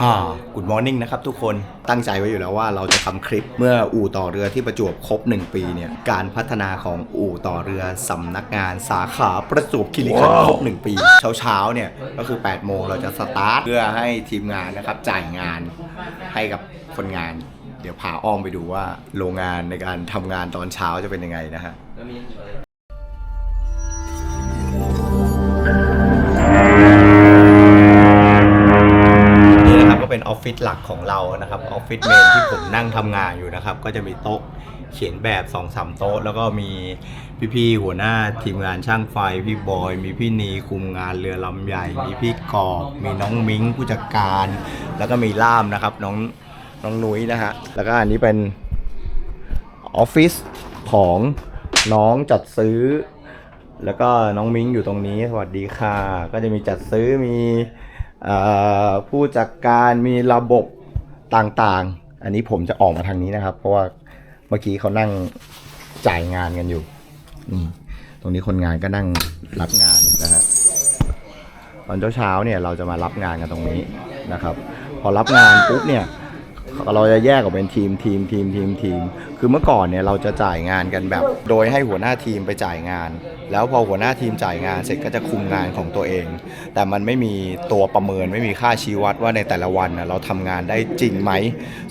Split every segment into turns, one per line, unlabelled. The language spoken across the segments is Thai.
ฮ่า Good Morning นะครับทุกคนตั้งใจไว้อยู่แล้วว่าเราจะทำคลิปเมื่ออู่ต่อเรือที่ประจวบครบ 1 ปีเนี่ยการพัฒนาของอู่ต่อเรือสำนักงานสาขาประจวบคีรีขันธ์ครบ 1 ปี เช้าๆเนี่ยก็คือ 8 โมงเราจะสตาร์ทเพื่อให้ทีมงานนะครับจ่ายงานให้กับคนงาน เดี๋ยวพาอ้อมไปดูว่าโรงงานในการทำงานตอนเช้าจะเป็นยังไงนะฮะ ฟฟิศหลักของเรานะครับออฟฟิศเมนที่ผมนั่งทำงานอยู่นะครับ ก็จะมีโต๊ะเขียนแบบ2อสโต๊ะ แล้วก็มีพี่ๆหัวหน้าทีมงานช่างไฟพี่บอย มีพี่นีคุมงานเรือลำใหญ่ มีพี่กอบมีน้องมิ้งผู้จัดการ แล้วก็มีล่ามนะครับน้องน้องนุ้ยนะฮะแล้วก็อันนี้เป็นออฟฟิศของน้องจัดซื้อ แล้วก็น้องมิ้งอยู่ตรงนี้ สวัสดีค่ะ ก็จะมีจัดซื้อมี ผู้จัดการมีระบบต่างๆ อันนี้ผมจะออกมาทางนี้นะครับ เพราะว่าเมื่อกี้เขานั่งจ่ายงานกันอยู่อืมตรงนี้คนงานก็นั่งรับงานนะฮะตอนเช้าๆเนี่ยเราจะมารับงานกันตรงนี้นะครับ พอรับงานปุ๊บเนี่ยเราจะแยกออกเป็นทีมทีมทีมทีมทีม คือเมื่อก่อนเนี่ยเราจะจ่ายงานกันแบบ โดยให้หัวหน้าทีมไปจ่ายงาน แล้วพอหัวหน้าทีมจ่ายงานเสร็จก็จะคุมงานของตัวเอง แต่มันไม่มีตัวประเมินไม่มีค่าชี้วัดว่าในแต่ละวันเราทำงานได้จริงไหม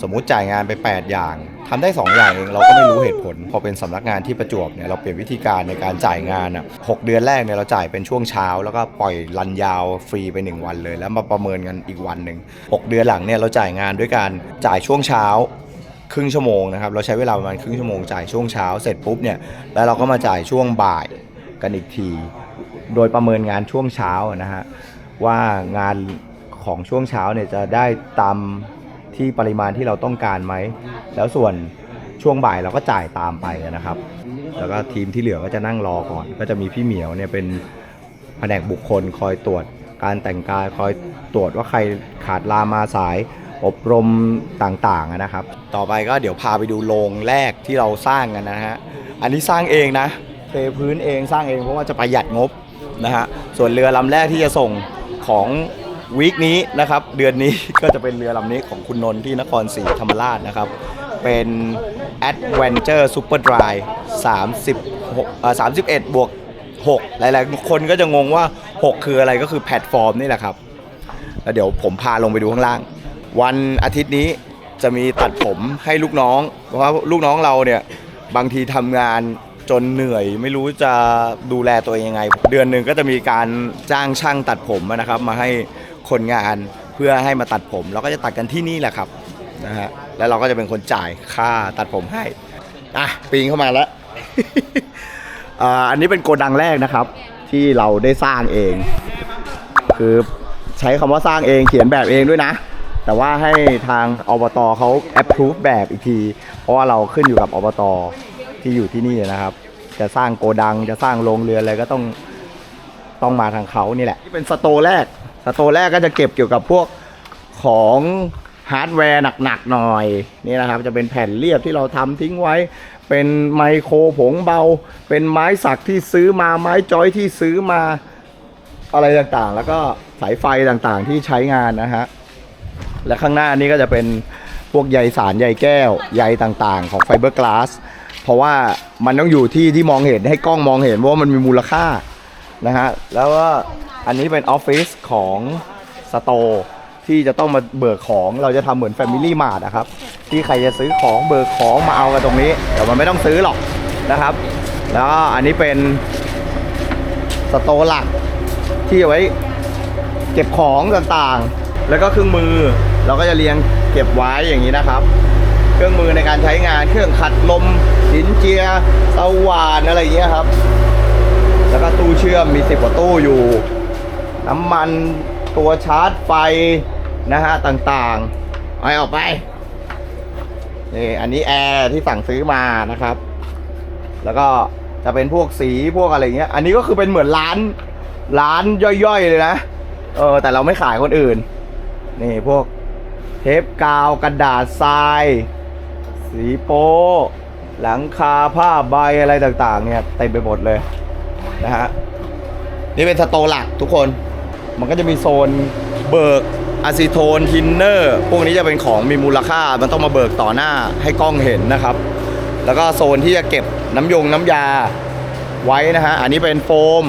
สมมุติจ่ายงานไป 8 อย่างทำได้ 2 อย่างเองเราก็ไม่รู้เหตุผล พอเป็นสำนักงานที่ประจวบเนี่ยเราเปลี่ยนวิธีการในการจ่ายงานอะหกเดือนแรกเนี่ยเราจ่ายเป็นช่วงเช้า แล้วก็ปล่อยรันยาวฟรีไป 1 วันเลย แล้วมาประเมินกันอีกวันหนึ่งหกเดือนหลังเนี่ยเราจ่ายงานด้วยการจ่ายช่วงเช้า ครึ่งชั่วโมงนะครับ เราใช้เวลาประมาณครึ่งชั่วโมงจ่ายช่วงเช้าเสร็จปุ๊บเนี่ยแล้วเราก็มาจ่ายช่วงบ่ายกันอีกที โดยประเมินงานช่วงเช้านะฮะว่างานของช่วงเช้าเนี่ยจะได้ตามที่ปริมาณที่เราต้องการไหม แล้วส่วนช่วงบ่ายเราก็จ่ายตามไปนะครับ แล้วก็ทีมที่เหลือก็จะนั่งรอก่อน ก็จะมีพี่เหมียวเนี่ยเป็นแผนกบุคคลคอยตรวจการแต่งกายคอยตรวจว่าใครขาดลามาสาย อบรมต่างๆนะครับ ต่อไปก็เดี๋ยวพาไปดูโรงแรกที่เราสร้างกันนะฮะ อันนี้สร้างเองนะเทพื้นเองสร้างเองเพราะว่าจะประหยัดงบนะฮะ ส่วนเรือลำแรกที่จะส่งของวีคนี้นะครับเดือนนี้ก็จะเป็นเรือลำนี้ของคุณนนท์ที่นครศรีธรรมราชนะครับ เป็น Adventure Super Dry 36เอ่อ31 บวก 6 หลายๆ คนก็จะงงว่า 6 คืออะไรก็คือแพลตฟอร์มนี่แหละครับ แล้วเดี๋ยวผมพาลงไปดูข้างล่าง วันอาทิตย์นี้จะมีตัดผมให้ลูกน้อง เพราะว่าลูกน้องเราเนี่ยบางทีทำงานจนเหนื่อยไม่รู้จะดูแลตัวเองยังไง เดือนหนึ่งก็จะมีการจ้างช่างตัดผมนะครับ มาให้คนงานเพื่อให้มาตัดผม เราก็จะตัดกันที่นี่แหละครับนะฮะแล้วเราก็จะเป็นคนจ่ายค่าตัดผมให้อะปีนเข้ามาแล้วอันนี้เป็นโกดังแรกนะครับ ที่เราได้สร้างเอง คือใช้คำว่าสร้างเองเขียนแบบเองด้วยนะ แต่ว่าให้ทางอบตเขา approve แบบอีกที เพราะว่าเราขึ้นอยู่กับอบตที่อยู่ที่นี่นะครับ จะสร้างโกดังจะสร้างโรงเรือนอะไรก็ต้องต้องมาทางเขานี่แหละที่เป็นสโตร์แรกสโตร์แรกก็จะเก็บเกี่ยวกับพวกของฮาร์ดแวร์หนักๆหน่อยนี่นะครับ จะเป็นแผ่นเรียบที่เราทำทิ้งไว้ เป็นไมโครผงเบา เป็นไม้สักที่ซื้อมาไม้จอยที่ซื้อมาอะไรต่างๆ แล้วก็สายไฟต่างๆที่ใช้งานนะฮะ และข้างหน้านี้ก็จะเป็นพวกใยสารใยแก้วใยต่างๆ ของไฟเบอร์กลาสเพราะว่ามันต้องอยู่ที่ที่มองเห็นให้กล้องมองเห็นว่ามันมีมูลค่านะฮะแล้วก็อันนี้เป็นออฟฟิศของสโตที่จะต้องมาเบิกของเราจะทำเหมือน Family Mart นะครับ ที่ใครจะซื้อของเบิกของมาเอากันตรงนี้ แต่มันไม่ต้องซื้อหรอกนะครับ แล้วอันนี้เป็นสโตหลักที่เอาไว้เก็บของต่างๆ แล้วก็เครื่องมือ เราก็จะเรียงเก็บไว้อย่างนี้นะครับ เครื่องมือในการใช้งานเครื่องขัดลมหินเจียสว่านอะไรอย่างเงี้ยครับ แล้วก็ตู้เชื่อมมีสิบกว่าตู้อยู่ น้ำมันตัวชาร์จไฟนะฮะต่างๆเอาออกไปนี่อันนี้แอร์ที่สั่งซื้อมานะครับ แล้วก็จะเป็นพวกสีพวกอะไรเงี้ย อันนี้ก็คือเป็นเหมือนร้านร้านย่อยๆเลยนะ เออแต่เราไม่ขายคนอื่น นี่พวก เทปกาวกระดาษทราย สีโป้หลังคาผ้าใบอะไรต่างๆ เนี่ยเต็มไปหมดเลยนะฮะนี่เป็นสโตหลักทุกคน มันก็จะมีโซนเบิกอะซิโทนทินเนอร์พวกนี้จะเป็นของมีมูลค่า มันต้องมาเบิกต่อหน้าให้กล้องเห็นนะครับ แล้วก็โซนที่จะเก็บน้ำยงน้ำยาไว้นะฮะ อันนี้เป็นโฟม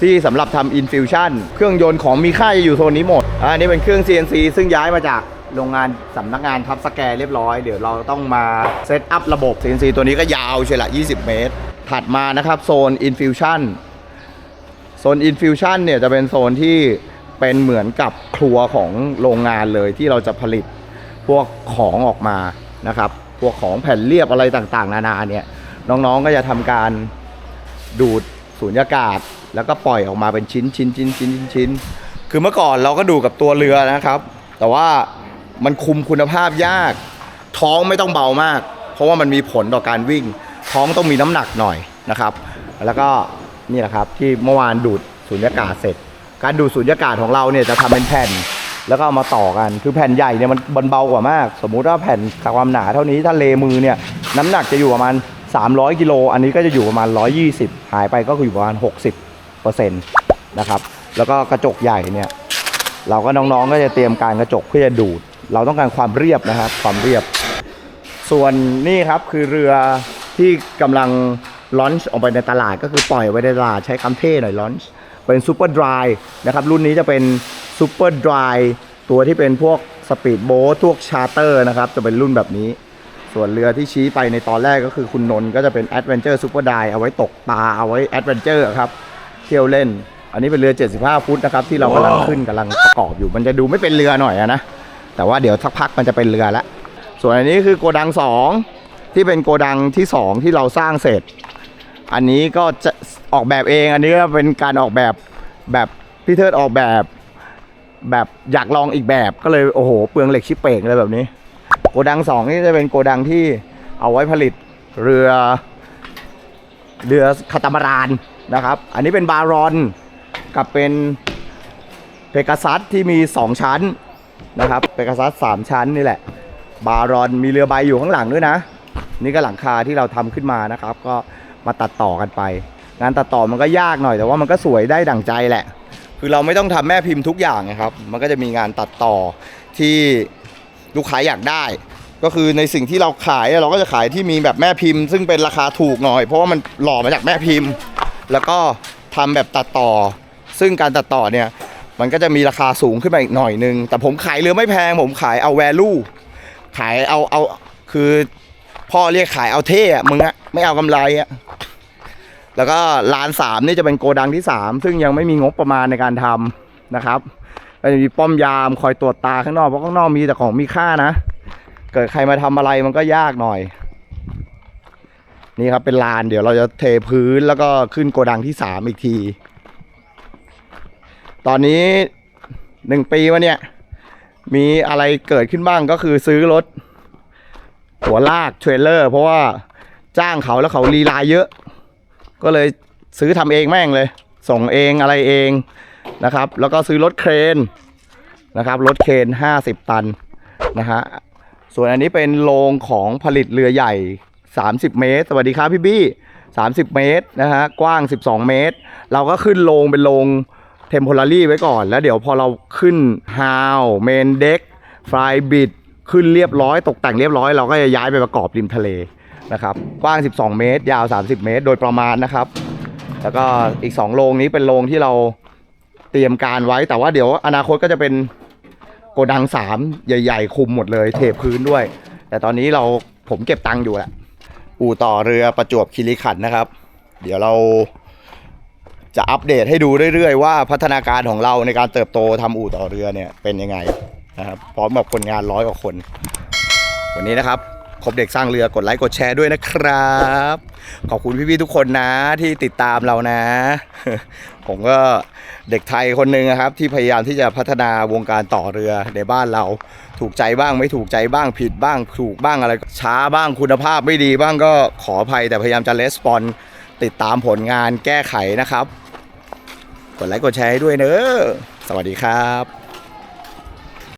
ที่สำหรับทำอินฟิวชั่น เครื่องยนต์ของมีค่าจะอยู่โซนนี้หมดอะอันนี้เป็นเครื่อง CNC ซึ่งย้ายมาจาก โรงงานสำนักงานทับสแกร์เรียบร้อย เดี๋ยวเราต้องมาเซตอัพระบบ CNC ตัวนี้ก็ยาวเชียละ 20 เมตร ถัดมานะครับโซนอินฟิวชั่นโซนอินฟิวชันเนี่ยจะเป็นโซนที่เป็นเหมือนกับครัวของโรงงานเลยที่เราจะผลิตพวกของออกมานะครับพวกของแผ่นเรียบอะไรต่างๆ นานาเนี่ยน้องๆก็จะทำการดูดสูญญากาศ แล้วก็ปล่อยออกมาเป็นชิ้นชิ้นชิ้นชิ้นชิ้นชิ้นคือเมื่อก่อนเราก็ดูกับตัวเรือนะครับ แต่ว่า มันคุมคุณภาพยาก ท้องไม่ต้องเบามาก เพราะว่ามันมีผลต่อการวิ่ง ท้องต้องมีน้ำหนักหน่อยนะครับ แล้วก็นี่แหละครับที่เมื่อวานดูดสูญญากาศเสร็จ การดูดสูญญากาศของเราเนี่ยจะทำเป็นแผ่น แล้วก็เอามาต่อกัน คือแผ่นใหญ่เนี่ยมันมันเบากว่ามาก สมมุติว่าแผ่นความหนาเท่านี้ถ้าเลมือเนี่ยน้ำหนักจะอยู่ประมาณ 300กิโลอันนี้ก็จะอยู่ประมาณ 120 หายไปก็คืออยู่ประมาณ 60เปอร์เซ็นต์นะครับ แล้วก็กระจกใหญ่เนี่ยเราก็น้องๆก็จะเตรียมการกระจกเพื่อจะดูด เราต้องการความเรียบนะครับ ความเรียบ ส่วนนี่ครับคือเรือที่กำลังลอนช์ออกไปในตลาดก็คือปล่อยไว้ในตลาดใช้คำเท่หน่อยลอนช์เป็นซูเปอร์ดรายนะครับ รุ่นนี้จะเป็นซูเปอร์ดรายตัวที่เป็นพวกสปีดโบ๊ทพวกชาร์เตอร์นะครับ จะเป็นรุ่นแบบนี้ ส่วนเรือที่ชี้ไปในตอนแรกก็คือคุณนนท์ก็จะเป็น Adventure Super d i เอาไว้ตกปลาเอาไว้ Adventure ครับเที่ยวเล่น อันนี้เป็นเรือ 75 ฟุตนะครับ ที่เรากำลังขึ้นกำลังประกอบอยู่มันจะดูไม่เป็นเรือหน่อยนะ แต่ว่าเดี๋ยวสักพักมันจะเป็นเรือแล้วส่วนอันนี้คือโกดัง 2 ที่เป็นโกดังที่ 2 ที่เราสร้างเสร็จ อันนี้ก็จะออกแบบเอง อันนี้ก็เป็นการออกแบบแบบพี่เทิดออกแบบ แบบอยากลองอีกแบบก็เลยโอ้โหเปลืองเหล็กชิปเป่งเลยแบบนี้ โกดังสองนี่จะเป็นโกดังที่เอาไว้ผลิตเรือเรือคาตามารานะครับ อันนี้เป็นบารอนกับเป็นเพกาซัสที่มี 2 ชั้น นะครับเพกาซัส3ชั้นนี่แหละ บารอนมีเรือใบอยู่ข้างหลังด้วยนะ นี่ก็หลังคาที่เราทำขึ้นมานะครับ ก็มาตัดต่อกันไป งานตัดต่อมันก็ยากหน่อยแต่ว่ามันก็สวยได้ดั่งใจแหละ คือเราไม่ต้องทำแม่พิมพ์ทุกอย่างนะครับ มันก็จะมีงานตัดต่อที่ลูกค้าอยากได้ ก็คือในสิ่งที่เราขายเราก็จะขายที่มีแบบแม่พิมพ์ ซึ่งเป็นราคาถูกหน่อย เพราะว่ามันหล่อมาจากแม่พิมพ์ แล้วก็ทำแบบตัดต่อ ซึ่งการตัดต่อเนี่ย มันก็จะมีราคาสูงขึ้นมาอีกหน่อยนึง แต่ผมขายเรือไม่แพง ผมขายเอา value ขายเอาเอาคือพ่อเรียกขายเอาเท่อะมึงอะไม่เอากำไรอะแล้วก็ร้านสามนี่จะเป็นโกดังที่สามซึ่งยังไม่มีงบประมาณในการทำนะครับก็จะมีป้อมยามคอยตรวจตาข้างนอกเพราะข้างนอกมีแต่ของมีค่านะ เกิดใครมาทำอะไรมันก็ยากหน่อย นี่ครับเป็นลานเดี๋ยวเราจะเทพื้นแล้วก็ขึ้นโกดังที่สามอีกที ตอนนี้หนึ่งปีมาเนี่ย มีอะไรเกิดขึ้นบ้างก็คือซื้อรถหัวลากเทรลเลอร์ เพราะว่าจ้างเขาแล้วเขาลีลาเยอะ ก็เลยซื้อทำเองแม่งเลย ส่งเองอะไรเองนะครับ แล้วก็ซื้อรถเครนนะครับรถเครน 50 ตันนะฮะส่วนอันนี้เป็นโรงของผลิตเรือใหญ่ 30 เมตร สวัสดีครับพี่บี้ 30 เมตรนะฮะกว้าง 12 เมตร เราก็ขึ้นโรงเป็นโรง เทมโพลารี่ไว้ก่อน แล้วเดี๋ยวพอเราขึ้นฮาวเมนเด็กฟลายบิดขึ้นเรียบร้อย ตกแต่งเรียบร้อยเราก็จะย้ายไปประกอบริมทะเลนะครับกว้าง 12 เมตร ยาว 30 เมตร โดยประมาณนะครับ แล้วก็อีก 2 โรงนี้เป็นโรงที่เราเตรียมการไว้ แต่ว่าเดี๋ยวอนาคตก็จะเป็นโกดัง 3 ใหญ่ ๆ คุมหมดเลย เทพื้นด้วย แต่ตอนนี้เราผมเก็บตังค์อยู่แหละ อู่ต่อเรือประจวบคีรีขันธ์นะครับ เดี๋ยวเรา จะอัปเดตให้ดูเรื่อยๆ ว่าพัฒนาการของเราในการเติบโตทำอู่ต่อเรือเนี่ยเป็นยังไงนะครับพร้อมกับคนงานร้อยกว่าคน วันนี้นะครับครบเด็กสร้างเรือกดไลค์กดแชร์ด้วยนะครับ ขอบคุณพี่ๆทุกคนนะที่ติดตามเรานะ ผมก็เด็กไทยคนหนึ่งนะครับ ที่พยายามที่จะพัฒนาวงการต่อเรือในบ้านเรา ถูกใจบ้างไม่ถูกใจบ้างผิดบ้าง ถูกบ้างอะไรช้าบ้างคุณภาพไม่ดีบ้างก็ขออภัยแต่พยายามจะレスปอน ติดตามผลงานแก้ไขนะครับ กดไลค์กดแชร์ให้ด้วยเนอะสวัสดีครับ